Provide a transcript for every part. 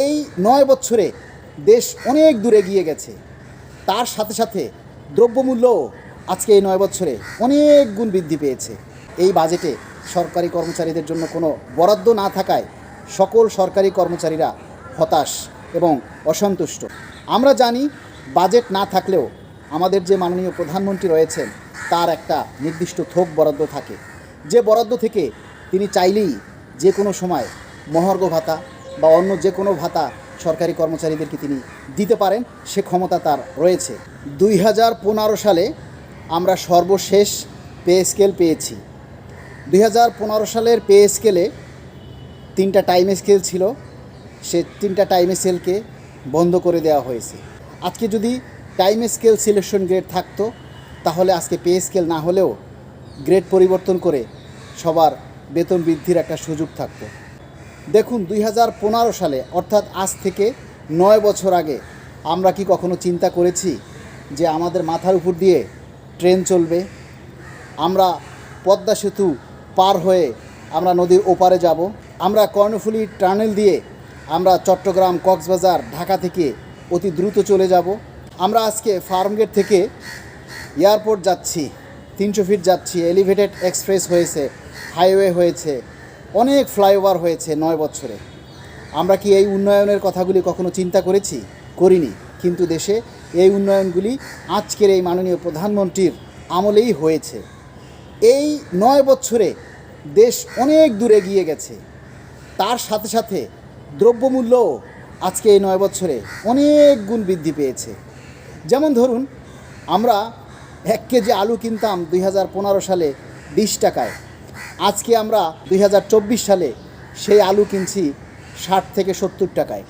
এই নয় বছরে দেশ অনেক দূরে গিয়ে গেছে। তার সাথে সাথে দ্রব্যমূল্যও আজকে এই নয় বছরে অনেক গুণ বৃদ্ধি পেয়েছে। এই বাজেটে সরকারি কর্মচারীদের জন্য কোনো বরাদ্দ না থাকায় সকল সরকারি কর্মচারীরা হতাশ এবং অসন্তুষ্ট। আমরা জানি বাজেট না থাকলেও আমাদের যে মাননীয় প্রধানমন্ত্রী রয়েছেন, তার একটা নির্দিষ্ট থোক বরাদ্দ থাকে। যে বরাদ্দ থেকে তিনি চাইলেই যে কোনো সময় মহার্ঘ ভাতা বা অন্য যে কোনো ভাতা সরকারি কর্মচারীদেরকে তিনি দিতে পারেন, সে ক্ষমতা তার রয়েছে। দুই হাজার পনেরো সালে আমরা সর্বশেষ পে স্কেল পেয়েছি। দুই হাজার পনেরো সালের পে স্কেলে তিনটা টাইম স্কেল ছিল। সে তিনটা টাইম স্কেলকে বন্ধ করে দেওয়া হয়েছে। আজকে যদি টাইম স্কেল সিলেকশন গ্রেড থাকতো, তাহলে আজকে পে স্কেল না হলেও গ্রেড পরিবর্তন করে সবার বেতন বৃদ্ধির একটা সুযোগ থাকতো। দেখুন, দুই হাজার পনেরো সালে, অর্থাৎ আজ থেকে নয় বছর আগে, আমরা কি কখনো চিন্তা করেছি যে আমাদের মাথার উপর দিয়ে ট্রেন চলবে? আমরা পদ্মা সেতু পার হয়ে আমরা নদীর ওপারে যাব। আমরা কর্ণফুলি টানেল দিয়ে আমরা চট্টগ্রাম, কক্সবাজার, ঢাকা থেকে অতি দ্রুত চলে যাব। আমরা আজকে ফার্মগেট থেকে এয়ারপোর্ট যাচ্ছি, তিনশো ফিট যাচ্ছি, এলিভেটেড এক্সপ্রেস হয়েছে, হাইওয়ে হয়েছে অনেক ফ্লাইওভার হয়েছে নয় বছরে। আমরা কি এই উন্নয়নের কথাগুলি কখনো চিন্তা করেছি? করিনি। কিন্তু দেশে এই উন্নয়নগুলি আজকের এই মাননীয় প্রধানমন্ত্রীর আমলেই হয়েছে। এই নয় বছরে দেশ অনেক দূরে গিয়ে গেছে। তার সাথে সাথে দ্রব্যমূল্যও আজকে এই নয় বছরে অনেক গুণ বৃদ্ধি পেয়েছে। যেমন ধরুন, আমরা এক কেজি আলু কিনতাম দুই হাজার পনেরো সালে বিশ টাকায়। আজকে আমরা দু হাজার চব্বিশ সালে সেই আলু কিনছি ষাট থেকে সত্তর টাকায়।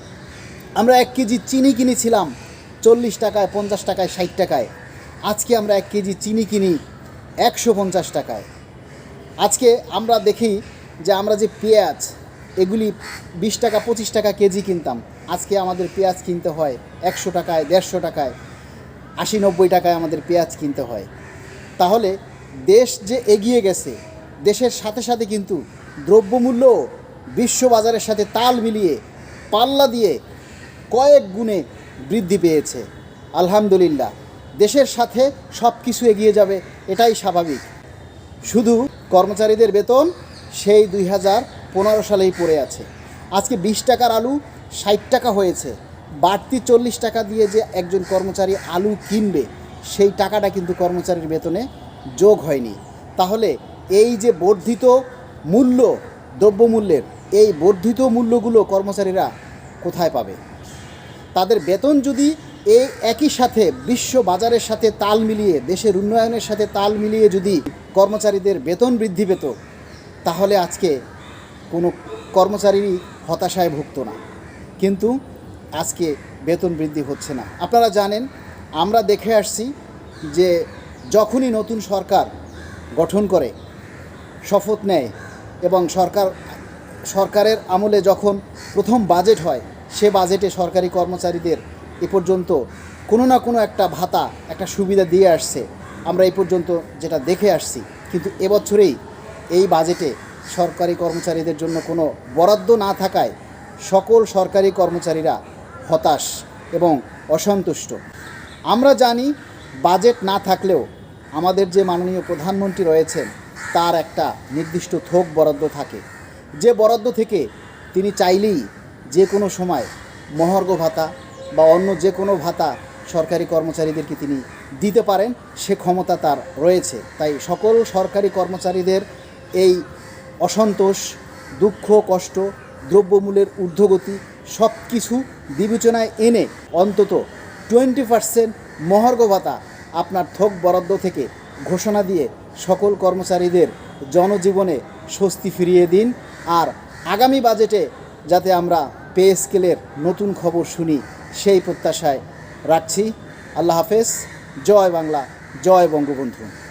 আমরা এক কেজি চিনি কিনেছিলাম চল্লিশ টাকায়, পঞ্চাশ টাকায়, ষাট টাকায়। আজকে আমরা এক কেজি চিনি কিনি একশো পঞ্চাশ টাকায়। আজকে আমরা দেখি যে আমরা যে পেঁয়াজ, এগুলি বিশ টাকা, পঁচিশ টাকা কেজি কিনতাম। আজকে আমাদের পেঁয়াজ কিনতে হয় একশো টাকায়, দেড়শো টাকায়, আশি নব্বই টাকায় আমাদের পেঁয়াজ কিনতে হয়। তাহলে দেশ যে এগিয়ে গেছে দেশের সাথে সাথে কিন্তু দ্রব্যমূল্য বিশ্ব বাজারের সাথে তাল মিলিয়ে পাল্লা দিয়ে কয়েক গুণে বৃদ্ধি পেয়েছে। আলহামদুলিল্লাহ, দেশের সাথে সব কিছু এগিয়ে যাবে, এটাই স্বাভাবিক। শুধু কর্মচারীদের বেতন সেই দুই হাজার পনেরো সালেই পড়ে আছে। আজকে বিশ টাকার আলু ষাট টাকা হয়েছে। বাড়তি চল্লিশ টাকা দিয়ে যে একজন কর্মচারী আলু কিনবে, সেই টাকাটা কিন্তু কর্মচারীর বেতনে যোগ হয়নি। তাহলে এই যে বর্ধিত মূল্য, দ্রব্যমূল্যের এই বর্ধিত মূল্যগুলো কর্মচারীরা কোথায় পাবে? তাদের বেতন যদি এই একই সাথে বিশ্ব বাজারের সাথে তাল মিলিয়ে, দেশের উন্নয়নের সাথে তাল মিলিয়ে যদি কর্মচারীদের বেতন বৃদ্ধি পেত, তাহলে আজকে কোনো কর্মচারীরই হতাশায় ভুগত না। কিন্তু আজকে বেতন বৃদ্ধি হচ্ছে না। আপনারা জানেন, আমরা দেখে আসছি যে যখনই নতুন সরকার গঠন করে শপথ নেয় এবং সরকার, সরকারের আমলে যখন প্রথম বাজেট হয়, সে বাজেটে সরকারি কর্মচারীদের এ পর্যন্ত কোনো না কোনো একটা ভাতা, একটা সুবিধা দিয়ে আসছে। আমরা এই পর্যন্ত যেটা দেখে আসছি। কিন্তু এবছরেই এই বাজেটে সরকারি কর্মচারীদের জন্য কোনো বরাদ্দ না থাকায় সকল সরকারি কর্মচারীরা হতাশ এবং অসন্তুষ্ট। আমরা জানি বাজেট না থাকলেও আমাদের যে মাননীয় প্রধানমন্ত্রী রয়েছেন তার একটা নির্দিষ্ট থোক বরাদ্দ থাকে। যে বরাদ্দ থেকে তিনি চাইলেই যে কোনো সময় মহার্ঘ ভাতা বা অন্য যে কোনো ভাতা সরকারি কর্মচারীদেরকে তিনি দিতে পারেন, সে ক্ষমতা তার রয়েছে। তাই সকল সরকারি কর্মচারীদের এই অসন্তোষ, দুঃখ, কষ্ট, দ্রব্যমূল্যের ঊর্ধ্বগতি সব কিছু বিবেচনায় এনে অন্তত টোয়েন্টি পার্সেন্ট মহার্ঘ ভাতা আপনার থোক বরাদ্দ থেকে ঘোষণা দিয়ে সকল কর্মচারীদের জনজীবনে স্বস্তি ফিরিয়ে দিন আর আগামী বাজেটে যাতে আমরা পে স্কেলের নতুন খবর শুনি, সেই প্রত্যাশায় রাখছি। আল্লাহ হাফেজ। জয় বাংলা। জয় বঙ্গবন্ধু।